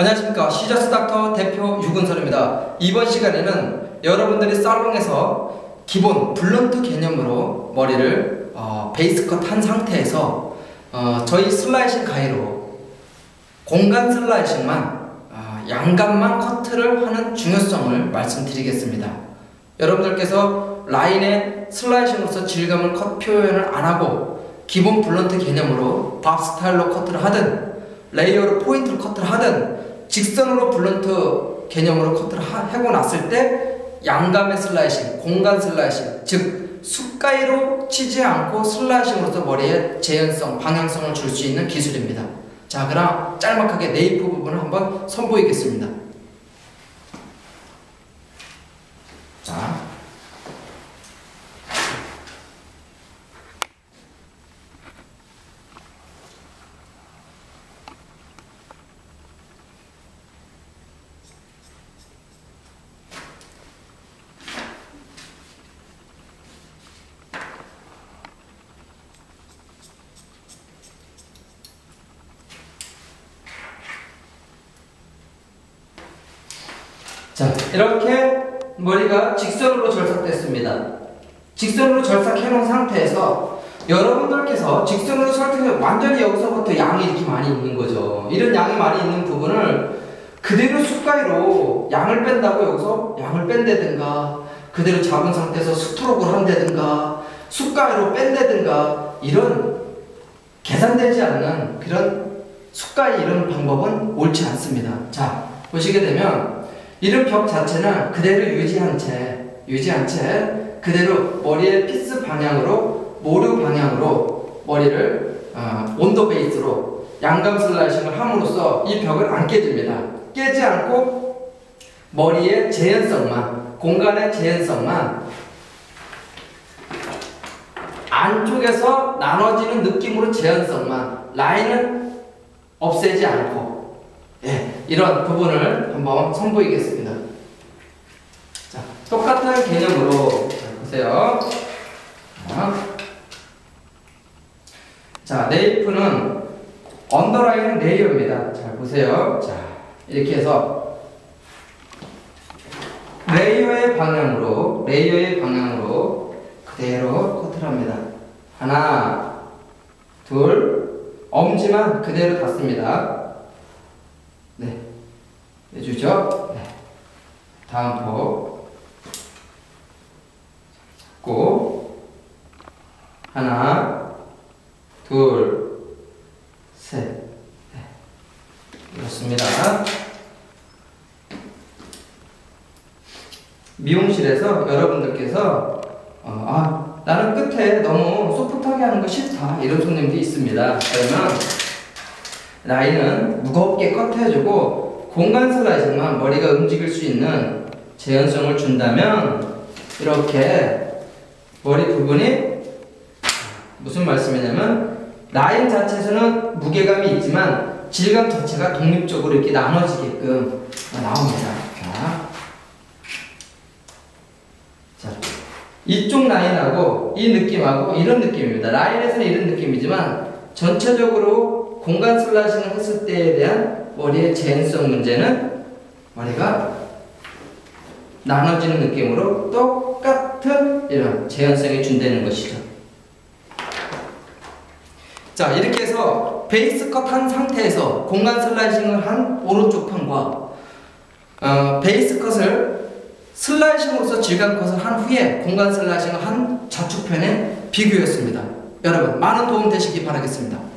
안녕하십니까 시저스 닥터 대표 유근설입니다. 이번 시간에는 여러분들이 살롱에서 기본 블런트 개념으로 머리를 어, 베이스컷 한 상태에서 어, 저희 슬라이싱 가위로 공간 슬라이싱만 어, 양감만 커트를 하는 중요성을 말씀드리겠습니다. 여러분들께서 라인에 슬라이싱으로서 질감을 컷 표현을 안 하고 기본 블런트 개념으로 밥 스타일로 커트를 하든 레이어로 포인트를 커트를 하든 직선으로 블런트 개념으로 커트를 하, 하고 났을 때 양감의 슬라이싱, 공간 슬라이싱, 즉 숫가위로 치지 않고 슬라이싱으로서 머리에 재현성, 방향성을 줄 수 있는 기술입니다. 자, 그럼 짤막하게 네이프 부분을 한번 선보이겠습니다. 자, 자, 이렇게 머리가 직선으로 절삭됐습니다. 직선으로 절삭해 놓은 상태에서 여러분들께서 직선으로 설득해 완전히 여기서부터 양이 이렇게 많이 있는 거죠. 이런 양이 많이 있는 부분을 그대로 숟가위로 양을 뺀다고 여기서 양을 뺀다든가 그대로 잡은 상태에서 스트로크를 한다든가 숟가위로 뺀다든가 이런 계산되지 않는 그런 숟가위 이런 방법은 옳지 않습니다. 자, 보시게 되면 이런 벽 자체는 그대로 유지한 채, 유지한 채 그대로 머리의 피스 방향으로 모류 방향으로 머리를 어, 온도 베이스로 양감 슬라이싱을 함으로써 이 벽을 안 깨집니다. 깨지 않고 머리의 재현성만, 공간의 재현성만 안쪽에서 나눠지는 느낌으로 재현성만 라인은 없애지 않고 예, 이런 부분을 한번 선보이겠습니다. 자, 똑같은 개념으로 보세요. 자, 자, 네이프는 언더라인 레이어입니다. 잘 보세요. 자, 이렇게 해서 레이어의 방향으로 레이어의 방향으로 그대로 커트를 합니다. 하나, 둘, 엄지만 그대로 닿습니다. 네, 해주죠. 네. 다음 포 잡고 하나, 둘, 셋. 네. 이렇습니다. 미용실에서 여러분들께서 어, 아 나는 끝에 너무 소프트하게 하는 거 싫다 이런 손님들이 있습니다. 그러면 라인은 무겁게 컷해주고 공간 슬라이싱만 머리가 움직일 수 있는 재현성을 준다면 이렇게 머리 부분이 무슨 말씀이냐면 라인 자체에서는 무게감이 있지만 질감 자체가 독립적으로 이렇게 나눠지게끔 나옵니다. 자, 자 이쪽 라인하고 이 느낌하고 이런 느낌입니다. 라인에서는 이런 느낌이지만 전체적으로 공간 슬라이싱을 했을 때에 대한 머리의 재현성 문제는 머리가 나눠지는 느낌으로 똑같은 이런 재현성이 준다는 것이죠. 자 이렇게 해서 베이스 컷 한 상태에서 공간 슬라이싱을 한 오른쪽 편과 어, 베이스 컷을 슬라이싱으로서 질감 컷을 한 후에 공간 슬라이싱을 한 좌측 편의 비교였습니다. 여러분 많은 도움 되시기 바라겠습니다.